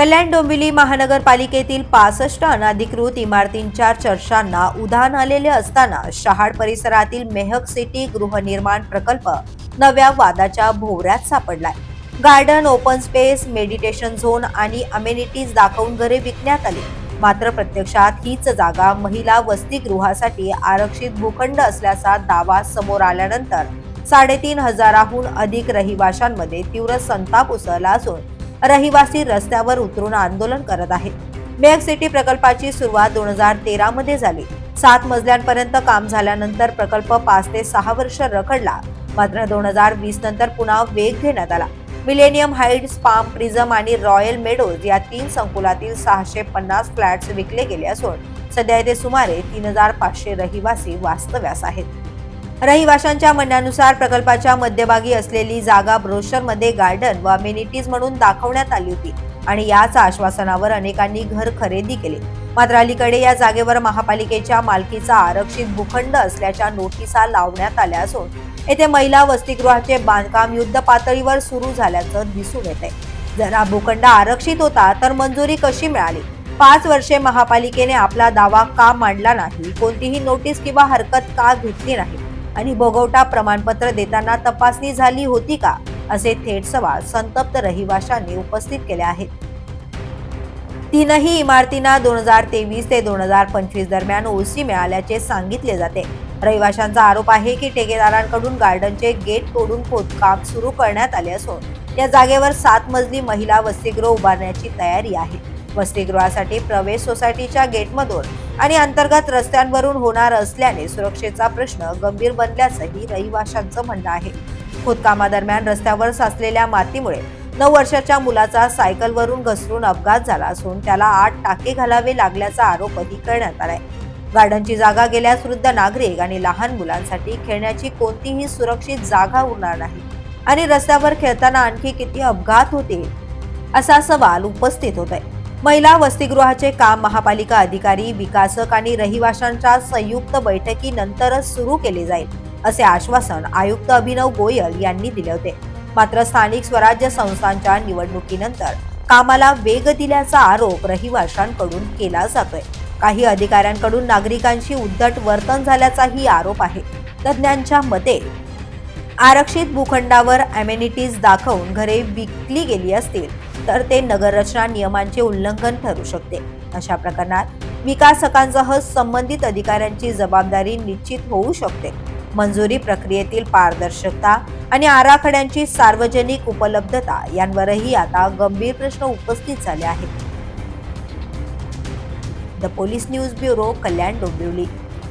कल्याण डोंबिवली महानगरपालिकेतील पासष्ट अनाधिकृत इमारतींच्या चर्चांना उधाण आलेले असताना शहाड परिसरातील मेहक सिटी गृहनिर्माण प्रकल्प नव्या वादाच्या भोवऱ्यात सापडलाय. Garden open space meditation zone आणि अमेनिटीज दाखवून घरे विकण्यात आली. मात्र प्रत्यक्षात हीच जागा महिला वसतिगृहासाठी आरक्षित भूखंड असल्याचा दावा समोर आल्यानंतर साडेतीन हजाराहून अधिक रहिवाशांमध्ये तीव्र संताप उसळला असून रहिवासी रस्त्यावर उतरून आंदोलन करत आहेत. मेघ सिटी प्रकल्पाची सुरुवात दोन हजार तेरा मध्ये झाली. सात मजल्यांपर्यंत काम झाल्यानंतर प्रकल्प पाच ते सहा वर्ष रखडला. मात्र दोन हजार वीस नंतर पुन्हा वेग घेण्यात आला. मिलेनियम हाईट्स पाम प्रिझम आणि रॉयल मेडोज या तीन संकुलातील सहाशे पन्नास फ्लॅट्स विकले गेले असून सध्या येथे सुमारे तीन हजार पाचशे रहिवासी वास्तव्यास आहेत. रहिवाशांच्या म्हणण्यानुसार प्रकल्पाच्या मध्यभागी असलेली जागा ब्रोशरमध्ये गार्डन व अमेनिटीज म्हणून दाखवण्यात आली होती आणि याच आश्वासनावर अनेकांनी घर खरेदी केले. मात्र अलीकडे या जागेवर महापालिकेच्या मालकीचा आरक्षित भूखंड असल्याच्या नोटिसा लावण्यात आल्या असून येथे महिला वसतिगृहाचे बांधकाम युद्ध पातळीवर सुरू झाल्याचं दिसून येत आहे जर हा भूखंड आरक्षित होता तर मंजुरी कशी मिळाली? पाच वर्षे महापालिकेने आपला दावा का मांडला नाही? कोणतीही नोटीस किंवा हरकत का घेतली नाही? आणि भोगवटा प्रमाणपत्र देताना तपासणी झाली होती का असे थेट सवाल संतप्त रहिवाशांनी उपस्थित केले आहेत. तीनही इमारतींना दोन हजार तेवीस ते दोन हजार पंचवीस दरम्यान ओसी मिळाल्याचे सांगितले जाते. रहिवाशांचा आरोप आहे की ठेकेदारांकडून गार्डनचे गेट तोडून खोदकाम सुरू करण्यात आले असून या जागेवर सात मजली महिला वसतिगृह उभारण्याची तयारी आहे. वसतिगृहासाठी प्रवेश सोसायटीच्या गेटमधून आणि अंतर्गत रस्त्यांवरून होणार असल्याने सुरक्षेचा प्रश्न गंभीर बनल्याचंही रहिवाशांचं म्हणणं आहे. खोदकामादरम्यान रस्त्यावर साचलेल्या मातीमुळे नऊ वर्षाच्या मुलाचा सायकलवरून घसरून अपघात झाला असून त्याला आठ टाके घालावे लागल्याचा आरोपही करण्यात आलाय. गार्डनची जागा गेल्यास वृद्ध नागरिक आणि लहान मुलांसाठी खेळण्याची कोणतीही सुरक्षित जागा उरणार नाही आणि रस्त्यावर खेळताना आणखी किती अपघात होतील असा सवाल उपस्थित होत आहे महिला वसतिगृहाचे काम महापालिका अधिकारी विकासक आणि रहिवाशांच्या संयुक्त बैठकीनंतरच सुरू केले जाईल असे आश्वासन आयुक्त अभिनव गोयल यांनी दिले होते. मात्र स्थानिक स्वराज्य संस्थांच्या निवडणुकीनंतर कामाला वेग दिल्याचा आरोप रहिवाशांकडून केला जातोय. काही अधिकाऱ्यांकडून नागरिकांशी उद्धट वर्तन झाल्याचाही आरोप आहे. तज्ज्ञांच्या मते आरक्षित भूखंडावर अमेनिटीज दाखवून घरे विकली गेली असतील तर ते नगररचना नियमांचे उल्लंघन ठरू शकते. अशा प्रकरणात विकासकांसह संबंधित अधिकाऱ्यांची जबाबदारी निश्चित होऊ शकते. मंजुरी प्रक्रियेतील पारदर्शकता आणि आराखड्यांची सार्वजनिक उपलब्धता यांवरही आता गंभीर प्रश्न उपस्थित झाले आहेत. The police news bureau Kalyan Dombivli.